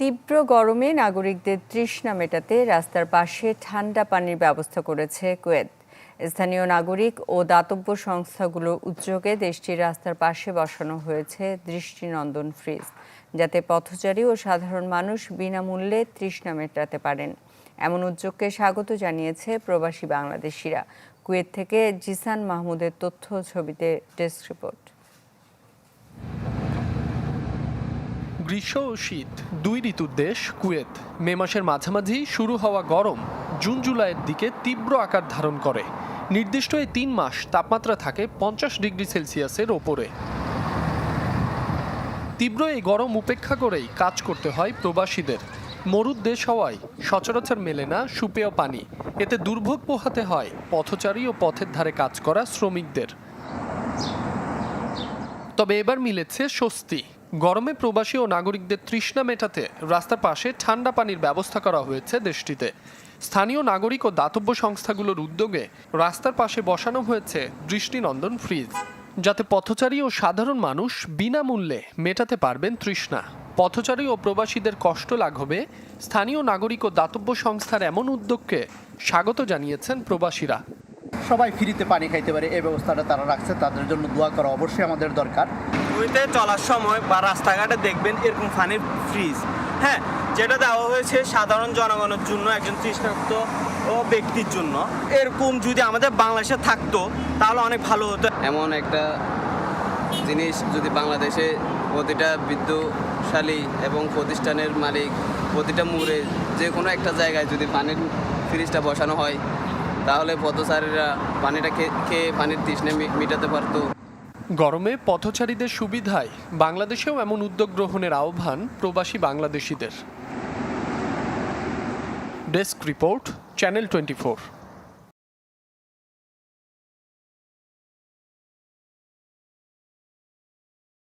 তীব্র গরমে নাগরিকদের তৃষ্ণা মেটাতে রাস্তার পাশে ঠান্ডা পানির ব্যবস্থা করেছে কুয়েত। স্থানীয় নাগরিক ও দাতব্য সংস্থাগুলোর উদ্যোগে দেশটির রাস্তার পাশে বসানো হয়েছে দৃষ্টিনন্দন ফ্রিজ, যাতে পথচারী ও সাধারণ মানুষ বিনামূল্যে তৃষ্ণা মেটাতে পারেন। এমন উদ্যোগকে স্বাগত জানিয়েছে প্রবাসী বাংলাদেশিরা। কুয়েত থেকে জিসান মাহমুদের তথ্য, ছবিতে ডেস্ক রিপোর্ট। গ্রীষ্ম ও শীত দুই ঋতুর দেশ, কুয়েত। মে মাসের মাঝামাঝি শুরু হওয়া গরম জুন জুলাইয়ের দিকে তীব্র আকার ধারণ করে। নির্দিষ্ট এই তিন মাস তাপমাত্রা থাকে পঞ্চাশ ডিগ্রি সেলসিয়াসের ওপরে। তীব্র এই গরম উপেক্ষা করেই কাজ করতে হয় প্রবাসীদের। মরুদ দেশ হওয়ায় সচরাচর মেলে না সুপেয় পানি। এতে দুর্ভোগ পোহাতে হয় পথচারী ও পথের ধারে কাজ করা শ্রমিকদের। তবে এবার মিলেছে স্বস্তি। গরমে প্রবাসী ও নাগরিকদের তৃষ্ণা মেটাতে রাস্তার পাশে ঠান্ডা পানির ব্যবস্থা করা হয়েছে দেশটিতে। স্থানীয় নাগরিক ও দাতব্য সংস্থাগুলোর উদ্যোগে রাস্তার পাশে বসানো হয়েছে দৃষ্টিনন্দন ফ্রিজ, যাতে পথচারী ও সাধারণ মানুষ বিনামূল্যে মেটাতে পারবেন তৃষ্ণা। পথচারী ও প্রবাসীদের কষ্ট লাঘবে, স্থানীয় নাগরিক ও দাতব্য সংস্থার এমন উদ্যোগকে স্বাগত জানিয়েছেন প্রবাসীরা। সবাই ফ্রিতে পানি খাইতে পারে এই ব্যবস্থাটা তারা রাখছে, তাদের জন্য দোয়া করা অবশ্যই আমাদের দরকার। কুয়েতে চলার সময় বা রাস্তাঘাটে দেখবেন এরকম পানির ফ্রিজ হ্যাঁ যেটা দেওয়া হয়েছে সাধারণ জনগণের জন্য, একজন তৃষ্ণাক্ত ও ব্যক্তির জন্য। এরকম যদি আমাদের বাংলাদেশে থাকতো, তাহলে অনেক ভালো হতো। এমন একটা জিনিস যদি বাংলাদেশে প্রতিটা বিদ্যুৎশালী এবং প্রতিষ্ঠানের মালিক, প্রতিটা মুড়ে যে কোনো একটা জায়গায় যদি পানির ফ্রিজটা বসানো হয়, তাহলে পথচারীরা পানিটা খেয়ে পানির তৃষ্ণে মিটাতে পারতো। গরমে পথচারীদের সুবিধায় বাংলাদেশেও এমন উদ্যোগ গ্রহণের আহ্বান প্রবাসী বাংলাদেশিদের। Desk report channel twenty